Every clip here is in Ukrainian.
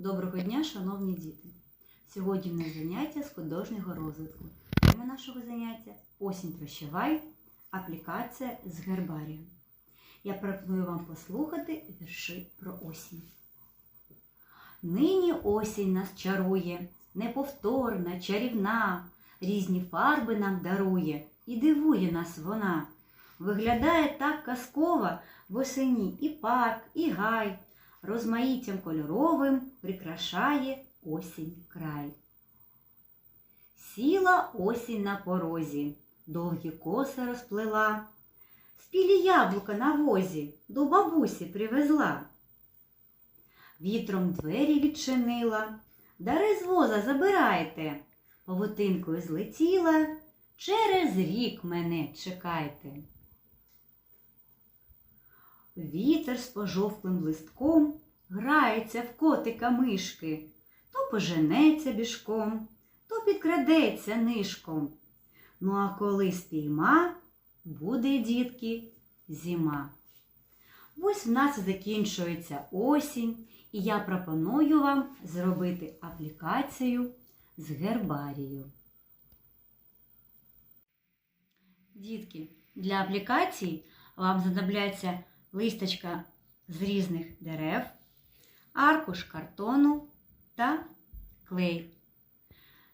Доброго дня, шановні діти! Сьогодні в нас заняття з художнього розвитку. Тема нашого заняття осінь прощавай, аплікація з гербарієм. Я пропоную вам послухати вірші про осінь. Нині осінь нас чарує, неповторна, чарівна, різні фарби нам дарує і дивує нас вона. Виглядає так казково восені і парк, і гай, розмаїттям кольоровим прикрашає осінь край. Сіла осінь на порозі, довгі коси розплела, спілі яблука на возі до бабусі привезла. Вітром двері відчинила, дари з воза забирайте, павутинкою злетіла, через рік мене чекайте. Вітер з пожовклим листком грається в котика мишки, то поженеться бішком, то підкрадеться нишком. Ну а коли спійма, буде, дітки, зима. Ось в нас закінчується осінь, і я пропоную вам зробити аплікацію з гербарію. Дітки, для аплікації вам знадобляться листочка з різних дерев, аркуш картону та клей.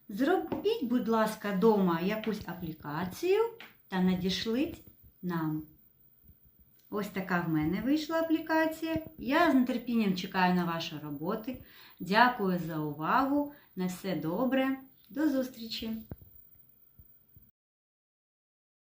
Зробіть, будь ласка, вдома якусь аплікацію та надішліть нам. Ось така в мене вийшла аплікація. Я з нетерпінням чекаю на ваші роботи. Дякую за увагу. На все добре. До зустрічі!